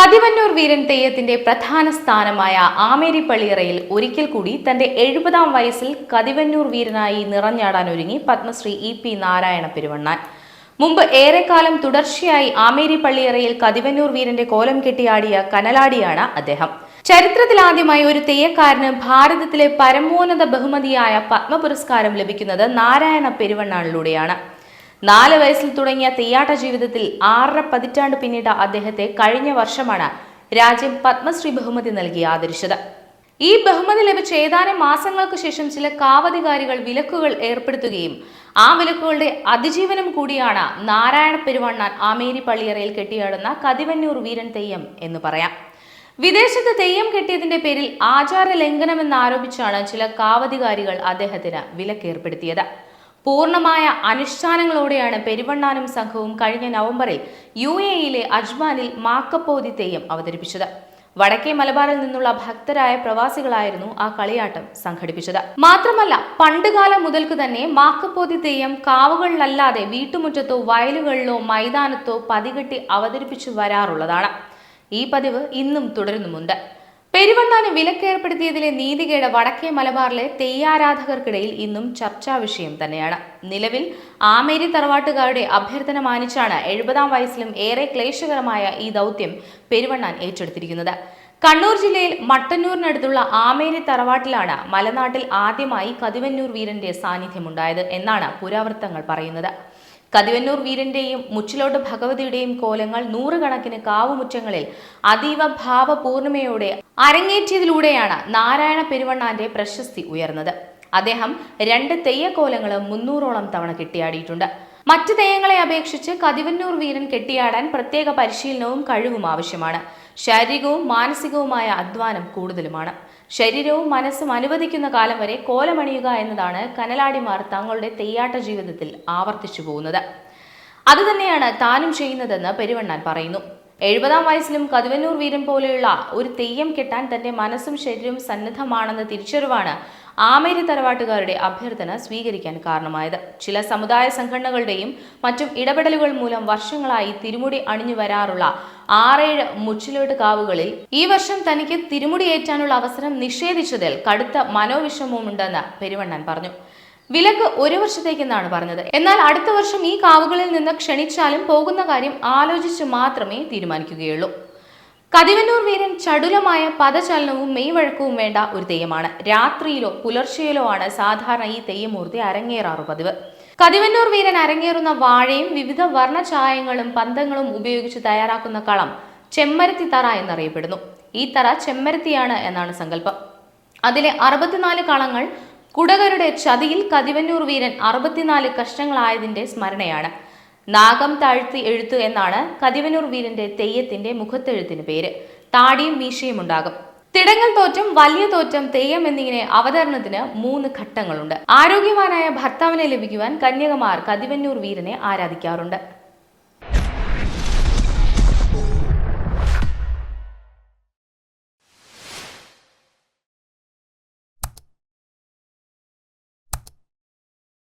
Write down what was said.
കതിവന്നൂർ വീരൻ തെയ്യത്തിന്റെ പ്രധാന സ്ഥാനമായ ആമേരി പള്ളിയറയിൽ ഒരിക്കൽ കൂടി തന്റെ എഴുപതാം വയസ്സിൽ കതിവന്നൂർ വീരനായി നിറഞ്ഞാടാൻ ഒരുങ്ങി പത്മശ്രീ ഇ പി നാരായണ പെരുവണ്ണാൻ. മുമ്പ് ഏറെക്കാലം തുടർച്ചയായി ആമേരി പള്ളിയറയിൽ കതിവന്നൂർ വീരന്റെ കോലം കെട്ടിയാടിയ കനലാടിയാണ് അദ്ദേഹം. ചരിത്രത്തിലാദ്യമായി ഒരു തെയ്യക്കാരന് ഭാരതത്തിലെ പരമോന്നത ബഹുമതിയായ പത്മ പുരസ്കാരം ലഭിക്കുന്നത് നാരായണ പെരുവണ്ണാനിലൂടെയാണ്. നാല് വയസ്സിൽ തുടങ്ങിയ തെയ്യാട്ട ജീവിതത്തിൽ ആറര പതിറ്റാണ്ട് പിന്നിട്ട അദ്ദേഹത്തെ കഴിഞ്ഞ വർഷമാണ് രാജ്യം പത്മശ്രീ ബഹുമതി നൽകി ആദരിച്ചത്. ഈ ബഹുമതി ലഭിച്ച ഏതാനും മാസങ്ങൾക്ക് ശേഷം ചില കാവധികാരികൾ വിലക്കുകൾ ഏർപ്പെടുത്തുകയും ആ വിലക്കുകളുടെ അതിജീവനം കൂടിയാണ് നാരായണ പെരുവണ്ണാൻ ആമേരി പള്ളിയറയിൽ കെട്ടിയാടുന്ന കതിവന്നൂർ വീരൻ തെയ്യം എന്ന് പറയാം. വിദേശത്ത് തെയ്യം കെട്ടിയതിന്റെ പേരിൽ ആചാര ലംഘനമെന്നാരോപിച്ചാണ് ചില കാവധികാരികൾ അദ്ദേഹത്തിന് വിലക്കേർപ്പെടുത്തിയത്. പൂർണമായ അനുഷ്ഠാനങ്ങളോടെയാണ് പെരുവണ്ണാനം സംഘവും കഴിഞ്ഞ നവംബറിൽ യു എ ഇയിലെ അജ്മാനിൽ മാക്കപ്പോതി തെയ്യം അവതരിപ്പിച്ചത്. വടക്കേ മലബാറിൽ നിന്നുള്ള ഭക്തരായ പ്രവാസികളായിരുന്നു ആ കളിയാട്ടം സംഘടിപ്പിച്ചത്. മാത്രമല്ല പണ്ടുകാലം മുതൽക്ക് തന്നെ മാക്കപ്പോതി തെയ്യം കാവുകളിലല്ലാതെ വീട്ടുമുറ്റത്തോ വയലുകളിലോ മൈതാനത്തോ പതികെട്ടി അവതരിപ്പിച്ചു വരാറുള്ളതാണ്. ഈ പതിവ് ഇന്നും തുടരുന്നുമുണ്ട്. പെരുവണ്ണാന് വിലക്കേർപ്പെടുത്തിയതിലെ നീതികേട് വടക്കേ മലബാറിലെ തെയ്യാരാധകർക്കിടയിൽ ഇന്നും ചർച്ചാ വിഷയം തന്നെയാണ്. നിലവിൽ ആമേരി തറവാട്ടുകാരുടെ അഭ്യർത്ഥന മാനിച്ചാണ് എഴുപതാം വയസ്സിലും ഏറെ ക്ലേശകരമായ ഈ ദൗത്യം പെരുവണ്ണാൻ ഏറ്റെടുത്തിരിക്കുന്നത്. കണ്ണൂർ ജില്ലയിൽ മട്ടന്നൂരിനടുത്തുള്ള ആമേരി തറവാട്ടിലാണ് മലനാട്ടിൽ ആദ്യമായി കതിവന്നൂർ വീരന്റെ സാന്നിധ്യമുണ്ടായത് എന്നാണ് പുരാവൃത്തങ്ങൾ പറയുന്നത്. കതിവന്നൂർ വീരന്റെയും മുച്ചിലോട്ട് ഭഗവതിയുടെയും കോലങ്ങൾ നൂറുകണക്കിന് കാവുമുറ്റങ്ങളിൽ അതീവ ഭാവപൂർണിമയോടെ അരങ്ങേറ്റിയതിലൂടെയാണ് നാരായണ പെരുവണ്ണാന്റെ പ്രശസ്തി ഉയർന്നത്. അദ്ദേഹം രണ്ട് തെയ്യക്കോലങ്ങളും മുന്നൂറോളം തവണ കെട്ടിയാടിയിട്ടുണ്ട്. മറ്റ് തെയ്യങ്ങളെ അപേക്ഷിച്ച് കതിവന്നൂർ വീരൻ കെട്ടിയാടാൻ പ്രത്യേക പരിശീലനവും കഴിവും ആവശ്യമാണ്. ശാരീരികവും മാനസികവുമായ അധ്വാനം കൂടുതലുമാണ്. ശരീരവും മനസ്സും അനുവദിക്കുന്ന കാലം വരെ കോലമണിയുക എന്നതാണ് കനലാടിമാർ തങ്ങളുടെ തെയ്യാട്ട ജീവിതത്തിൽ ആവർത്തിച്ചു പോകുന്നത്. അതുതന്നെയാണ് താനും ചെയ്യുന്നതെന്ന് പെരുവണ്ണാൻ പറയുന്നു. എഴുപതാം വയസ്സിലും കതുവന്നൂർ വീരൻ പോലെയുള്ള ഒരു തെയ്യം കെട്ടാൻ തന്റെ മനസ്സും ശരീരവും സന്നദ്ധമാണെന്ന് തിരിച്ചറിവാണ് ആമേരി തറവാട്ടുകാരുടെ അഭ്യർത്ഥന സ്വീകരിക്കാൻ കാരണമായത്. ചില സമുദായ സംഘടനകളുടെയും മറ്റും ഇടപെടലുകൾ മൂലം വർഷങ്ങളായി തിരുമുടി അണിഞ്ഞു വരാറുള്ള ആറേഴ് മുച്ചിലോട്ട് കാവുകളിൽ ഈ വർഷം തനിക്ക് തിരുമുടി ഏറ്റാനുള്ള അവസരം നിഷേധിച്ചതിൽ കടുത്ത മനോവിഷമവുമുണ്ടെന്ന് പെരുവണ്ണൻ പറഞ്ഞു. വിലക്ക് ഒരു വർഷത്തേക്കെന്നാണ് പറഞ്ഞത്. എന്നാൽ അടുത്ത വർഷം ഈ കാവുകളിൽ നിന്ന് ക്ഷണിച്ചാലും പോകുന്ന കാര്യം ആലോചിച്ച് മാത്രമേ തീരുമാനിക്കുകയുള്ളൂ. കതിവന്നൂർ വീരൻ ചടുലമായ പദചലനവും മെയ്വഴക്കവും വേണ്ട ഒരു തെയ്യമാണ്. രാത്രിയിലോ പുലർച്ചെയിലോ ആണ് സാധാരണ ഈ തെയ്യമൂർത്തി അരങ്ങേറാറ് പതിവ്. കതിവന്നൂർ വീരൻ അരങ്ങേറുന്ന വാഴയും വിവിധ വർണചായങ്ങളും പന്തങ്ങളും ഉപയോഗിച്ച് തയ്യാറാക്കുന്ന കളം ചെമ്മരത്തി തറ എന്നറിയപ്പെടുന്നു. ഈ തറ ചെമ്മരത്തിയാണ് എന്നാണ് സങ്കല്പം. അതിലെ അറുപത്തിനാല് കളങ്ങൾ കുടകരുടെ ചതിയിൽ കതിവന്നൂർ വീരൻ അറുപത്തിനാല് കഷ്ണങ്ങളായതിന്റെ സ്മരണയാണ്. നാഗം താഴ്ത്തി എഴുത്ത് എന്നാണ് കതിവനൂർ വീരന്റെ തെയ്യത്തിന്റെ മുഖത്തെഴുത്തിന് പേര്. താടിയും മീശയും ഉണ്ടാകും. തിടങ്ങൽ തോറ്റം വലിയ തോറ്റം തെയ്യം എന്നിങ്ങനെ അവതരണത്തിന് മൂന്ന് ഘട്ടങ്ങളുണ്ട്. ആരോഗ്യവാനായ ഭർത്താവിനെ ലഭിക്കുവാൻ കന്യകമാർ കതിവന്നൂർ വീരനെ ആരാധിക്കാറുണ്ട്.